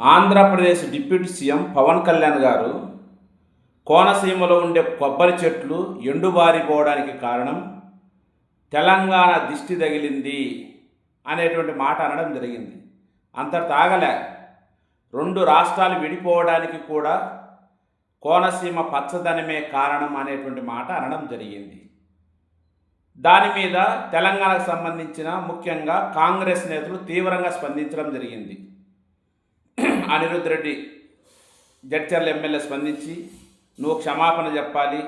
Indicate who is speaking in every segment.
Speaker 1: Andhra Pradesh deputy CM Pawan Kalyan గారు కోనసీమలో ఉండే కొబ్బరి చెట్లు ఎండుబారిపోవడానికి కారణం తెలంగాణ దిష్టి తగిలింది అనేటువంటి మాట అనడం జరిగింది. అంత తాగలే. రెండు రాష్ట్రాలు విడిపోవడానికి కూడా కోనసీమ పచ్చదనమే కారణం అనేటువంటి మాట అనడం జరిగింది. దాని మీద తెలంగాణకు సంబంధించిన ముఖ్యంగా కాంగ్రెస్ నేతలు తీవ్రంగా స్పందించడం జరిగింది. అనిరుద్ రెడ్డి జడ్చర్ల ఎమ్మెల్యే స్పందించి నువ్వు క్షమాపణ చెప్పాలి.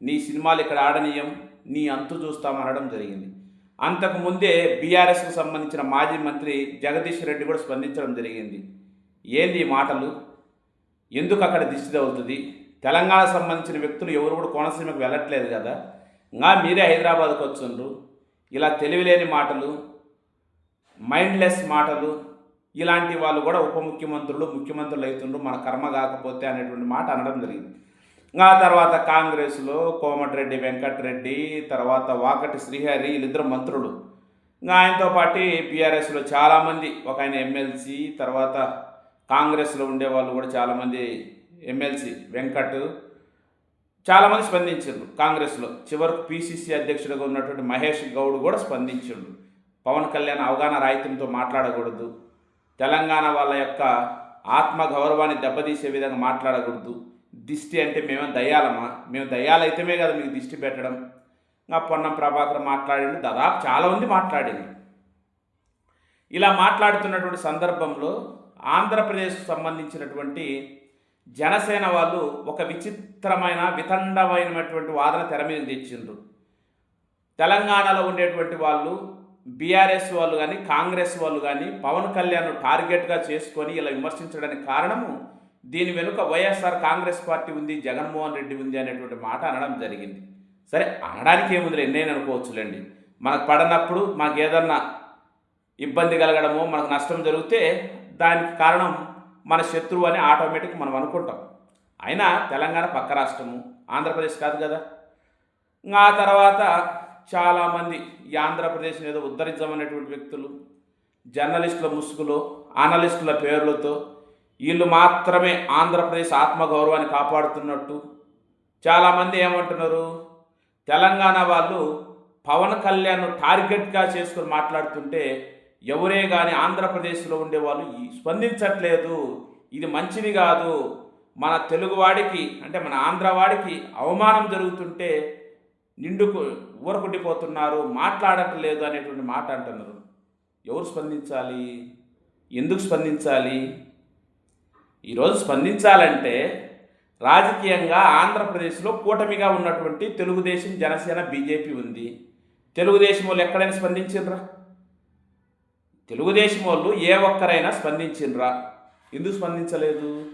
Speaker 1: నీ సినిమాలు ఇక్కడ ఆడనీయం. నీ అంతు చూస్తామనడం జరిగింది. అంతకు ముందే బీఆర్ఎస్కు సంబంధించిన మాజీ మంత్రి జగదీష్ రెడ్డి కూడా స్పందించడం జరిగింది. ఏంది ఈ మాటలు? ఎందుకు అక్కడ దిష్టి తగులుతుంది? తెలంగాణకు సంబంధించిన వ్యక్తులు ఎవరు కూడా కోనసీమకు వెళ్ళట్లేదు కదా. ఇంకా మీరే హైదరాబాద్కు వచ్చిండ్రు. ఇలా తెలివిలేని మాటలు మైండ్లెస్ మాటలు ఇలాంటి వాళ్ళు కూడా ఉప ముఖ్యమంత్రులు ముఖ్యమంత్రులు అవుతుండ్రు మన కర్మ కాకపోతే అనేటువంటి మాట అనడం జరిగింది. ఆ తర్వాత కాంగ్రెస్లో కోమటిరెడ్డి వెంకటరెడ్డి తర్వాత వాకటి శ్రీహరి వీళ్ళిద్దరు మంత్రులు. ఇంకా ఆయనతో పాటు బీఆర్ఎస్లో చాలామంది ఒక ఆయన ఎమ్మెల్సీ తర్వాత కాంగ్రెస్లో ఉండే వాళ్ళు కూడా చాలామంది ఎమ్మెల్సీ వెంకట్ చాలామంది స్పందించారు కాంగ్రెస్లో. చివరకు పీసీసీ అధ్యక్షుడిగా ఉన్నటువంటి మహేష్ గౌడ్ కూడా స్పందించాడు పవన్ కళ్యాణ్ అవగాహన రాహిత్యంతో మాట్లాడకూడదు. తెలంగాణ వాళ్ళ యొక్క ఆత్మ గౌరవాన్ని దెబ్బతీసే విధంగా మాట్లాడకూడదు. దిష్టి అంటే మేము దయ్యాలమా? మేము దయ్యాలైతేమే కదా మీకు దిష్టి పెట్టడం. ఇంకా పొన్నం ప్రభాకర్ మాట్లాడింది దాదాపు చాలామంది మాట్లాడింది ఇలా మాట్లాడుతున్నటువంటి సందర్భంలో ఆంధ్రప్రదేశ్కు సంబంధించినటువంటి జనసేన వాళ్ళు ఒక విచిత్రమైన వితండమైనటువంటి వాదన తెర మీద తెచ్చిండ్రు. తెలంగాణలో ఉండేటువంటి వాళ్ళు బీఆర్ఎస్ వాళ్ళు కానీ కాంగ్రెస్ వాళ్ళు కానీ పవన్ కళ్యాణ్ టార్గెట్గా చేసుకొని ఇలా విమర్శించడానికి కారణము దీని వెనుక వైఎస్ఆర్ కాంగ్రెస్ పార్టీ ఉంది జగన్మోహన్ రెడ్డి ఉంది అనేటువంటి మాట అనడం జరిగింది. సరే అనడానికి ఏముంది ఎన్నైనా అనుకోవచ్చులేండి. మనకు పడనప్పుడు మాకు ఏదన్నా ఇబ్బంది కలగడము మనకు నష్టం జరిగితే దానికి కారణం మన శత్రువు అని ఆటోమేటిక్ మనం అనుకుంటాం. అయినా తెలంగాణ పక్క రాష్ట్రము ఆంధ్రప్రదేశ్ కాదు కదా. ఇంకా ఆ తర్వాత చాలామంది ఈ ఆంధ్రప్రదేశ్ని ఏదో ఉద్ధరించమనేటువంటి వ్యక్తులు జర్నలిస్టుల ముసుగులో అనలిస్టుల పేర్లతో వీళ్ళు మాత్రమే ఆంధ్రప్రదేశ్ ఆత్మగౌరవాన్ని కాపాడుతున్నట్టు. చాలామంది ఏమంటున్నారు? తెలంగాణ వాళ్ళు పవన్ కళ్యాణ్ టార్గెట్గా చేసుకుని మాట్లాడుతుంటే ఎవరే కానీ ఆంధ్రప్రదేశ్లో ఉండేవాళ్ళు ఈ స్పందించట్లేదు ఇది మంచిది కాదు. మన తెలుగువాడికి అంటే మన ఆంధ్రవాడికి అవమానం జరుగుతుంటే నిండుకు ఊరకుట్టిపోతున్నారు మాట్లాడట్లేదు అనేటువంటి మాట అంటున్నారు. ఎవరు స్పందించాలి? ఎందుకు స్పందించాలి? ఈరోజు స్పందించాలంటే రాజకీయంగా ఆంధ్రప్రదేశ్లో కూటమిగా ఉన్నటువంటి తెలుగుదేశం జనసేన బీజేపీ ఉంది. తెలుగుదేశం వాళ్ళు ఎక్కడైనా స్పందించిండ్రా? తెలుగుదేశం వాళ్ళు ఏ ఒక్కరైనా స్పందించిండ్రా? ఎందుకు స్పందించలేదు?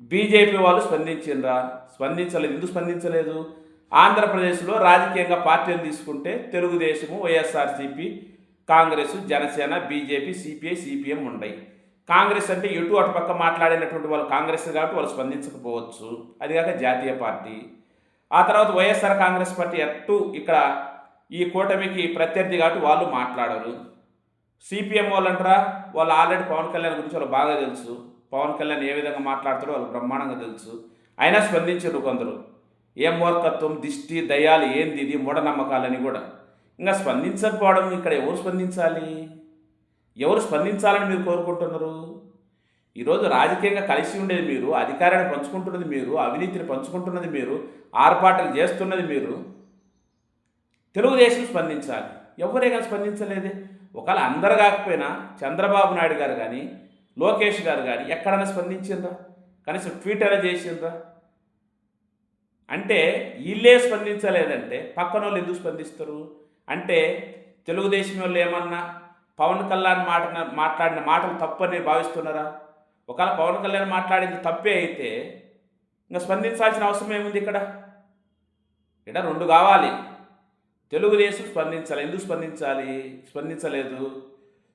Speaker 1: బీజేపీ వాళ్ళు స్పందించిండ్రా? స్పందించలేదు. ఎందుకు స్పందించలేదు? ఆంధ్రప్రదేశ్లో రాజకీయంగా పార్టీలు తీసుకుంటే Telugu Desam YSRCP Congress Janasena BJP CPI CPM ఉన్నాయి కాంగ్రెస్ అంటే ఎటు అటుపక్క మాట్లాడినటువంటి వాళ్ళు కాంగ్రెస్ కాబట్టి వాళ్ళు స్పందించకపోవచ్చు. అది కాక జాతీయ పార్టీ. ఆ తర్వాత వైఎస్ఆర్ కాంగ్రెస్ పార్టీ అటు ఇక్కడ ఈ కూటమికి ప్రత్యర్థి కాబట్టి వాళ్ళు మాట్లాడరు. సిపిఎం వాళ్ళు అంటారా? వాళ్ళు ఆల్రెడీ పవన్ కళ్యాణ్ గురించి వాళ్ళు బాగా తెలుసు. పవన్ కళ్యాణ్ ఏ విధంగా మాట్లాడతారో వాళ్ళు బ్రహ్మాండంగా తెలుసు. అయినా స్పందించరు కొందరు. ఏ మూర్ఖత్వం దిష్టి దయాలు ఏంది ఇది మూఢనమ్మకాలని కూడా. ఇంకా స్పందించకపోవడం ఇక్కడ ఎవరు స్పందించాలి? ఎవరు స్పందించాలని మీరు కోరుకుంటున్నారు? ఈరోజు రాజకీయంగా కలిసి ఉండేది మీరు అధికారాన్ని పంచుకుంటున్నది మీరు అవినీతిని పంచుకుంటున్నది మీరు ఆర్పాటలు చేస్తున్నది మీరు. తెలుగుదేశం స్పందించాలి. ఎవరే కానీ స్పందించలేదే. ఒకవేళ అందరు కాకపోయినా చంద్రబాబు నాయుడు గారు కానీ లోకేష్ గారు కానీ ఎక్కడైనా స్పందించిందా కనీసం ట్వీట్ అయినా చేసిందా అంటే వీళ్ళే స్పందించలేదంటే పక్కన వాళ్ళు ఎందుకు స్పందిస్తారు? అంటే తెలుగుదేశం వాళ్ళు ఏమన్నా పవన్ కళ్యాణ్ మాట మాట్లాడిన మాటలు తప్పని భావిస్తున్నారా? ఒకవేళ పవన్ కళ్యాణ్ మాట్లాడింది తప్పే అయితే ఇంకా స్పందించాల్సిన అవసరం ఏముంది ఇక్కడ? ఇక్కడ రెండు కావాలి. తెలుగుదేశం స్పందించాలి. ఎందుకు స్పందించాలి? స్పందించలేదు.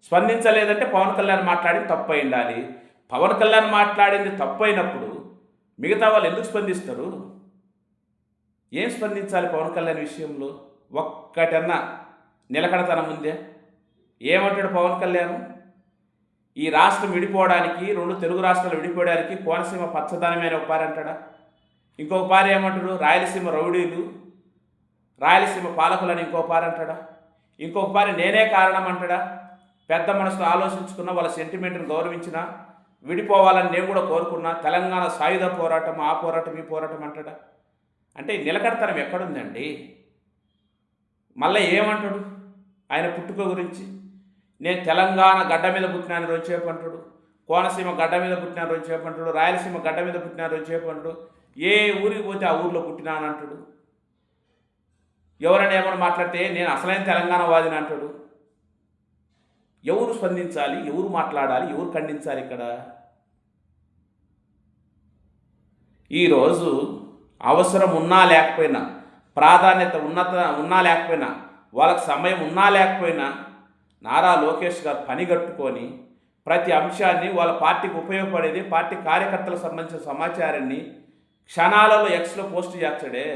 Speaker 1: స్పందించలేదంటే పవన్ కళ్యాణ్ మాట్లాడింది తప్పు ఉండాలి. పవన్ కళ్యాణ్ మాట్లాడింది తప్పు అయినప్పుడు మిగతా వాళ్ళు ఎందుకు స్పందిస్తారు? ఏం స్పందించాలి పవన్ కళ్యాణ్ విషయంలో? ఒక్కటన్నా నిలకడతనం ఉందే. ఏమంటాడు పవన్ కళ్యాణ్? ఈ రాష్ట్రం విడిపోవడానికి రెండు తెలుగు రాష్ట్రాలు విడిపోవడానికి కోనసీమ పచ్చదనమైన ఒక పారి అంటాడా? ఇంకొక పారి ఏమంటాడు? రాయలసీమ రౌడీలు రాయలసీమ పాలకులని ఇంకో పారి అంటాడా? ఇంకొక పారి నేనే కారణం అంటాడా? పెద్ద మనసులో ఆలోచించుకున్న వాళ్ళ సెంటిమెంట్ని గౌరవించిన విడిపోవాలని నేను కూడా కోరుకున్నా తెలంగాణ సాయుధ పోరాటం ఆ పోరాటం ఈ పోరాటం అంటాడా? అంటే నిలకడతనం ఎక్కడుందండి? మళ్ళీ ఏమంటాడు? ఆయన పుట్టుక గురించి? నేను తెలంగాణ గడ్డ మీద పుట్టినాను రోజు చేపంటాడు కోనసీమ గడ్డ మీద పుట్టిన రోజు చేపంటాడు రాయలసీమ గడ్డ మీద పుట్టిన రోజు చేపంటాడు ఏ ఊరికి పోతే ఆ ఊర్లో పుట్టినాను అంటాడు. ఎవరైనా ఏమైనా మాట్లాడితే నేను అసలైన తెలంగాణ వాదిని అంటాడు. ఎవరు స్పందించాలి? ఎవరు మాట్లాడాలి? ఎవరు ఖండించాలి ఇక్కడ? ఈరోజు అవసరం ఉన్నా లేకపోయినా ప్రాధాన్యత ఉన్నత ఉన్నా లేకపోయినా వాళ్ళకి సమయం ఉన్నా లేకపోయినా నారా లోకేష్ గారు పని కట్టుకొని ప్రతి అంశాన్ని వాళ్ళ పార్టీకి ఉపయోగపడేది పార్టీ కార్యకర్తలకు సంబంధించిన సమాచారాన్ని క్షణాలలో ఎక్స్లో పోస్ట్ చేస్తాడే.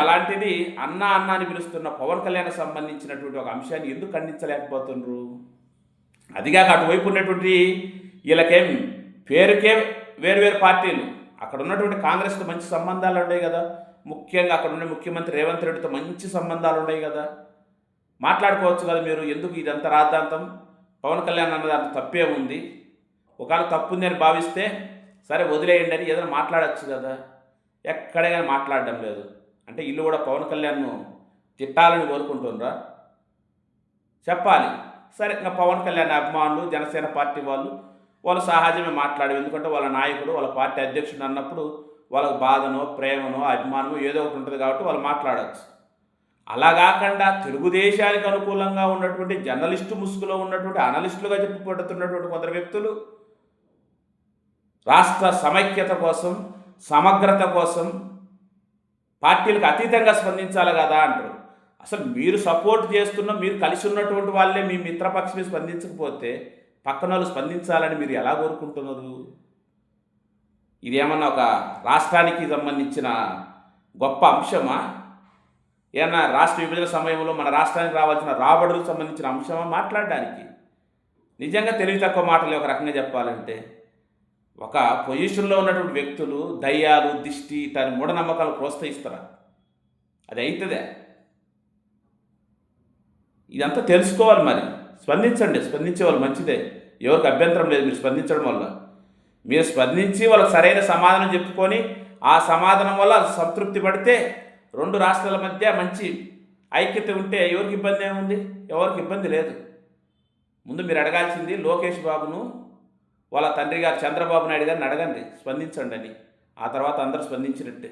Speaker 1: అలాంటిది అన్న అన్న అని పిలుస్తున్న పవన్ కళ్యాణ్ సంబంధించినటువంటి ఒక అంశాన్ని ఎందుకు ఖండించలేకపోతున్నారు అదిగాక అటువైపు ఉన్నటువంటి వీళ్ళకేం పేరుకే వేరు వేరు పార్టీలు. అక్కడ ఉన్నటువంటి కాంగ్రెస్తో మంచి సంబంధాలు ఉన్నాయి కదా. ముఖ్యంగా అక్కడ ఉన్న ముఖ్యమంత్రి రేవంత్ రెడ్డితో మంచి సంబంధాలు ఉన్నాయి కదా. మాట్లాడుకోవచ్చు కదా మీరు ఎందుకు ఇదంతా రాద్ధాంతం? పవన్ కళ్యాణ్ అన్న దాంట్లో తప్పే ఉంది. ఒకవేళ తప్పు ఉంది అని భావిస్తే సరే వదిలేయండి అని ఏదైనా మాట్లాడచ్చు కదా. ఎక్కడైనా మాట్లాడడం లేదు. అంటే ఇల్లు కూడా పవన్ కళ్యాణ్ను తిట్టాలని కోరుకుంటుండ్రా? చెప్పాలి. సరే ఇంకా పవన్ కళ్యాణ్ అభిమానులు జనసేన పార్టీ వాళ్ళు వాళ్ళు సహజమే మాట్లాడు ఎందుకంటే వాళ్ళ నాయకుడు వాళ్ళ పార్టీ అధ్యక్షుడు అన్నప్పుడు వాళ్ళకు బాధనో ప్రేమనో అభిమానమో ఏదో ఒకటి ఉంటుంది కాబట్టి వాళ్ళు మాట్లాడచ్చు. అలా కాకుండా తెలుగుదేశానికి అనుకూలంగా ఉన్నటువంటి జర్నలిస్టు ముసుగులో ఉన్నటువంటి అనలిస్టులుగా చెప్పుకుంటున్నటువంటి కొందరు వ్యక్తులు రాష్ట్ర సమైక్యత కోసం సమగ్రత కోసం పార్టీలకు అతీతంగా స్పందించాలి కదా అంటారు. అసలు మీరు సపోర్ట్ చేస్తున్న మీరు కలిసి ఉన్నటువంటి వాళ్ళే మీ మిత్రపక్షమే స్పందించకపోతే పక్కన వాళ్ళు స్పందించాలని మీరు ఎలా కోరుకుంటున్నారు? ఇదేమన్నా ఒక రాష్ట్రానికి సంబంధించిన గొప్ప అంశమా? ఏమన్నా రాష్ట్ర విభజన సమయంలో మన రాష్ట్రానికి రావాల్సిన రాబడులకు సంబంధించిన అంశమా? మాట్లాడడానికి. నిజంగా తెలివి తక్కువ మాటలు ఒక రకంగా చెప్పాలంటే. ఒక పొజిషన్లో ఉన్నటువంటి వ్యక్తులు దయ్యాలు దిష్టి దాని మూఢనమ్మకాలు ప్రోత్సహిస్తారా? అది అవుతుందే ఇదంతా తెలుసుకోవాలి మరి. స్పందించండి స్పందించే వాళ్ళు మంచిదే. ఎవరికి అభ్యంతరం లేదు మీరు స్పందించడం వల్ల. మీరు స్పందించి వాళ్ళకి సరైన సమాధానం చెప్పుకొని ఆ సమాధానం వల్ల సంతృప్తి పడితే రెండు రాష్ట్రాల మధ్య మంచి ఐక్యత ఉంటే ఎవరికి ఇబ్బంది ఏముంది? ఎవరికి ఇబ్బంది లేదు. ముందు మీరు అడగాల్సింది లోకేష్ బాబును వాళ్ళ తండ్రి గారు చంద్రబాబు నాయుడు గారిని అడగండి స్పందించండి అని. ఆ తర్వాత అందరూ స్పందించినట్టే.